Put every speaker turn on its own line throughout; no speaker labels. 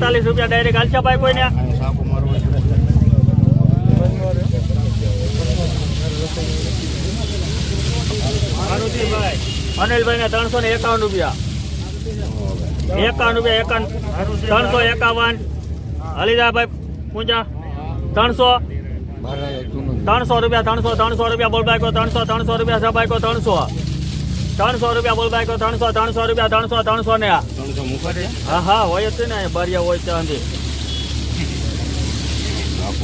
ચાલીસ રૂપિયા ડાયરેક્ટ હાલશા ભાઈ કોઈને. અનિલભાઈ ને ત્રણસો ને એકાવન રૂપિયા. એકાવન રૂપિયા એકાવન, ત્રણસો એકાવન. હલીદાભાઈ પૂંજા, ત્રણસો. ત્રણસો રૂપિયા, ત્રણસો ત્રણસો રૂપિયા બોલબાઈકો ત્રણસો ત્રણસો રૂપિયા સબાઈકો ત્રણસો. ત્રણસો રૂપિયા બોલબાઈકો ત્રણસો ત્રણસો રૂપિયા ત્રણસો ત્રણસો ને હા હા હોય જ ને બારિયા હોય ત્યાં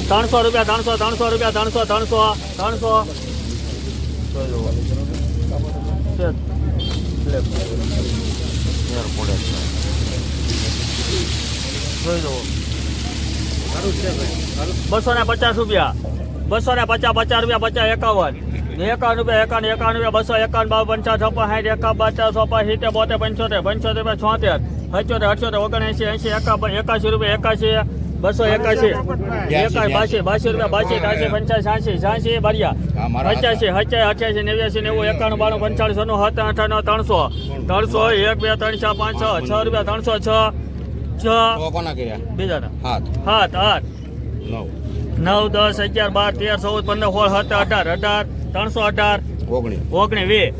ત્રણસો રૂપિયા ત્રણસો ત્રણસો રૂપિયા ત્રણસો ત્રણસો ત્રણસો. બસો ને પચાસ રૂપિયા બસો ને પચાસ પચાસ રૂપિયા પચાસ એકાવન. એકાવન એકાન એકાવન બસો એકાવન બાવ પંચા છપ્પન સાઠ એકા પચાસ છપ્પન સિત્તેર બોતેર પંચોતેર પંચોતેર બે છોતેર અઠ્યોતેર અઠ્યોતર ઓગણએંસી એંસી એકા એકાસી રૂપિયા એકાશી બસો એકાશી એકાસી બાસી બાસી રૂપિયા બાસી ત્રાસી પંચાસી સાસી સાસી બારિયા. પચાસી હચાસી અઠ્યાસી નેવ્યાસી નેવું એકાણું બાણું પંચાળીસ સોનું સત્તર અઠાણું ત્રણસો. ત્રણસો એક બે ત્રણ ચાર પાંચ છ છ રૂપિયા ત્રણસો છ છ.
તો કોના
બીજા
હાથ.
સાત આઠ
નવ.
નવ દસ અગિયાર બાર તેર ચૌદ પંદર સોળ સત્તર અઢાર અઢાર. ત્રણસો અઢાર
ઓગણીસ.
ઓગણીસ વીસ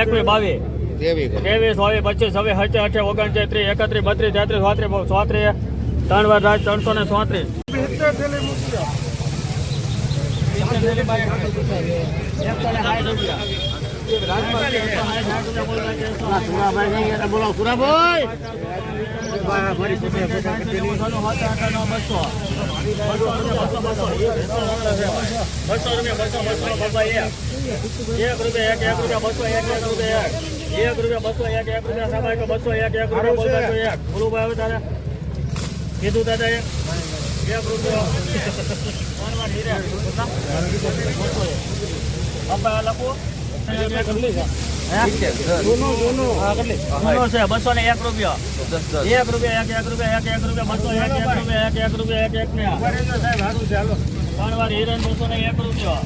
એકવીસ બાવીસ. ત્રેવીસ ચોવીસ પચીસ છવ્વીસ હચે અઠે ઓગણચાલીસ ત્રીસ એકત્રીસ બત્રીસ તેત્રીસ ચોત્રીસ ચોત્રીસ. ત્રણ વાર રાજ ત્રણસો ને ચોત્રીસ. બોલો બસો રૂપિયા એક રૂપિયા એક એક રૂપિયા બસો એક એક રૂપિયા એક એક બસો એક એક રૂપિયા સામાયિક બસો એક એક ભાઈ તારે કીધું દાદા એક રૂપિયો ફોનમાં લખો બસો ને એક રૂપિયા એક રૂપિયા એક એક રૂપિયા એક એક રૂપિયા બસો એક એક રૂપિયા એક એક રૂપિયા એક એક ને ત્રણ વાર હિરેન બસો ને એક રૂપિયા